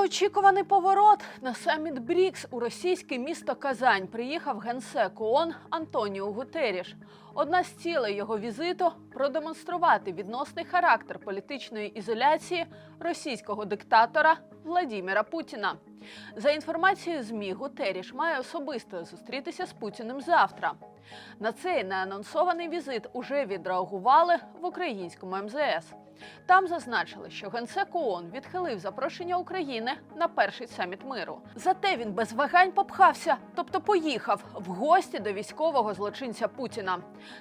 Неочікуваний поворот на саміт БРІКС у російське місто Казань приїхав генсек ООН Антоніо Гутеріш. Одна з цілей його візиту продемонструвати відносний характер політичної ізоляції російського диктатора Владіміра Путіна. За інформацією ЗМІ, Гутеріш має особисто зустрітися з Путіним завтра. На цей неанонсований візит уже відреагували в українському МЗС. Там зазначили, що генсек ООН відхилив запрошення України на перший саміт миру. Зате він без вагань попхався, тобто поїхав в гості до військового злочинця Путіна.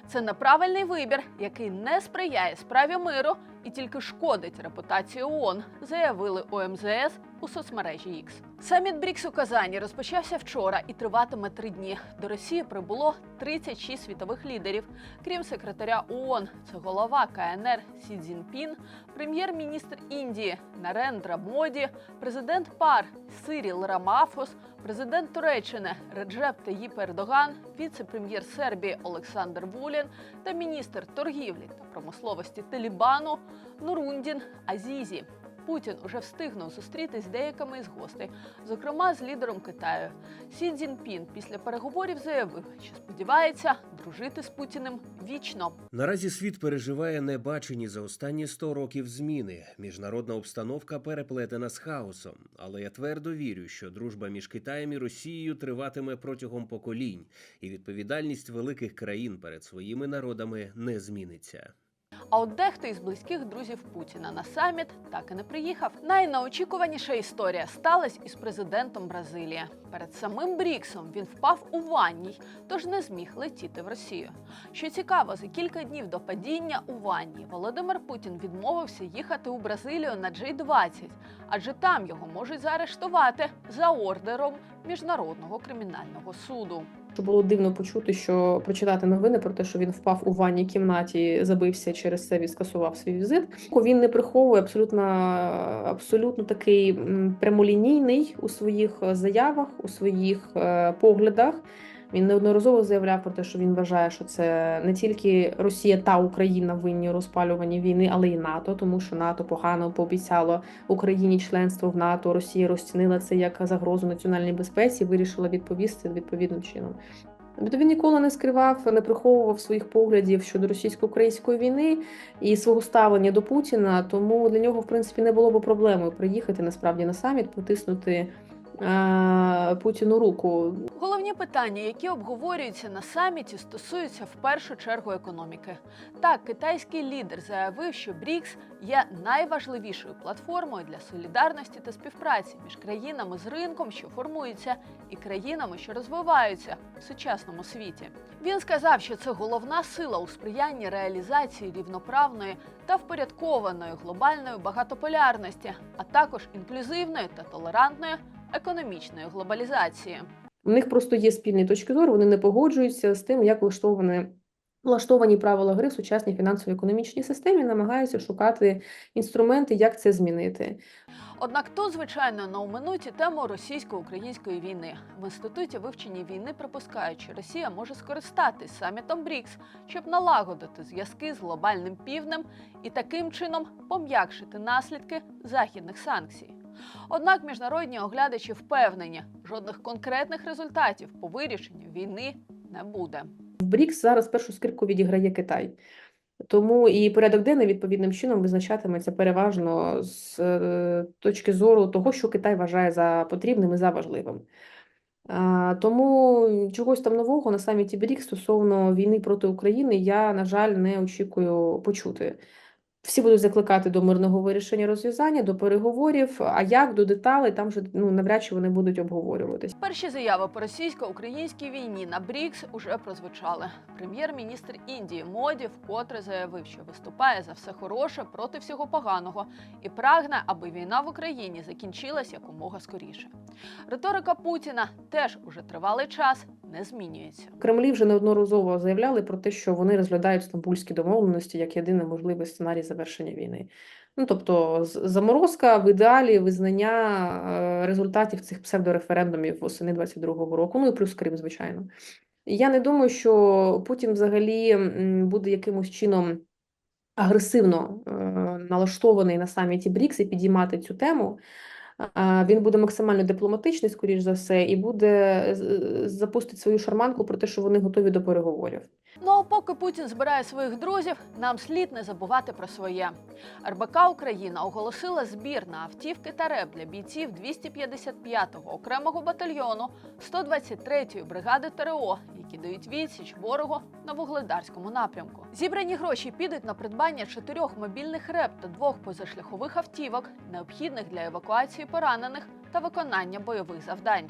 Це неправильний вибір, який не сприяє справі миру і тільки шкодить репутації ООН, заявили у МЗС у соцмережі X. Саміт БРІКС у Казані розпочався вчора і триватиме три дні. До Росії прибуло 36 світових лідерів, крім секретаря ООН. Це голова КНР Сі Цзіньпін, прем'єр-міністр Індії Нарендра Моді, президент ПАР Сиріл Рамафос, президент Туреччини Реджеп Таїп Ердоган, віце-прем'єр Сербії Олександр Вулін та міністр торгівлі та промисловості Талібану Нурундін Азізі. Путін уже встигнув зустрітись з деякими із гостей, зокрема з лідером Китаю. Сі Цзіньпін після переговорів заявив, що сподівається дружити з Путіним вічно. Наразі світ переживає небачені за останні 100 років зміни. Міжнародна обстановка переплетена з хаосом. Але я твердо вірю, що дружба між Китаєм і Росією триватиме протягом поколінь, і відповідальність великих країн перед своїми народами не зміниться. А от дехто із близьких друзів Путіна на саміт так і не приїхав. Найнеочікуваніша історія сталася із президентом Бразилії. Перед самим Бріксом він впав у ванній, тож не зміг летіти в Росію. Що цікаво, за кілька днів до падіння у ванні Володимир Путін відмовився їхати у Бразилію на G20, адже там його можуть заарештувати за ордером міжнародного кримінального суду. Що було дивно почути, що прочитати новини про те, що він впав у ванній кімнаті, забився через це, він скасував свій візит. Він не приховує абсолютно абсолютно такий прямолінійний у своїх е, заявах, у своїх е, поглядах. Він неодноразово заявляв про те, що він вважає, що це не тільки Росія та Україна винні у розпалюванні війни, але й НАТО, тому що НАТО погано пообіцяло Україні членство в НАТО. Росія розцінила це як загрозу національній безпеці, вирішила відповісти відповідним чином. Тобто він ніколи не скривав, не приховував своїх поглядів щодо російсько-української війни і свого ставлення до Путіна. Тому для нього, в принципі, не було б проблемою приїхати насправді на саміт, потиснути е- Путіну руку. Головні питання, які обговорюються на саміті, стосуються в першу чергу економіки. Так, китайський лідер заявив, що БРІКС є найважливішою платформою для солідарності та співпраці між країнами з ринком, що формується, і країнами, що розвиваються в сучасному світі. Він сказав, що це головна сила у сприянні реалізації рівноправної та впорядкованої глобальної багатополярності, а також інклюзивної та толерантної економічної глобалізації. У них просто є спільні точки зору, вони не погоджуються з тим, як влаштовані, влаштовані правила гри в сучасній фінансово-економічній системі, намагаються шукати інструменти, як це змінити. Однак тут, звичайно, не оминуть і тему російсько-української війни. В інституті вивчення війни припускають, що Росія може скористатись самітом БРІКС, щоб налагодити зв'язки з глобальним півднем і таким чином пом'якшити наслідки західних санкцій. Однак міжнародні оглядачі впевнені, жодних конкретних результатів по вирішенню війни не буде. В БРІКС зараз першу скрипку відіграє Китай. Тому і порядок денний відповідним чином визначатиметься переважно з е, точки зору того, що Китай вважає за потрібним і за важливим. Тому чогось там нового на саміті БРІКС стосовно війни проти України я, на жаль, не очікую почути. Всі будуть закликати до мирного вирішення розв'язання, до переговорів. А як до деталей, там вже ну навряд чи вони будуть обговорюватись. Перші заяви по російсько-українській війні на БРІКС уже прозвучали. Прем'єр-міністр Індії Моді вкотре заявив, що виступає за все хороше проти всього поганого і прагне, аби війна в Україні закінчилась якомога скоріше. Риторика Путіна теж уже тривалий час не змінюється. Кремлі вже неодноразово заявляли про те, що вони розглядають стамбульські домовленості як єдиний можливий сценарій завершення війни. Ну тобто, заморозка в ідеалі визнання е, результатів цих псевдореферендумів восени 22-го року, ну і плюс Крим, звичайно. Я не думаю, що Путін взагалі буде якимось чином агресивно е, налаштований на саміті БРІКС і підіймати цю тему. Він буде максимально дипломатичний, скоріш за все, і буде з- запустить свою шарманку про те, що вони готові до переговорів. Ну а поки Путін збирає своїх друзів, нам слід не забувати про своє. РБК Україна оголосила збір на автівки та реп для бійців 255-го окремого батальйону 123-ї бригади ТРО, які дають відсіч ворогу на вугледарському напрямку. Зібрані гроші підуть на придбання чотирьох мобільних реп та двох позашляхових автівок, необхідних для евакуації поранених та виконання бойових завдань.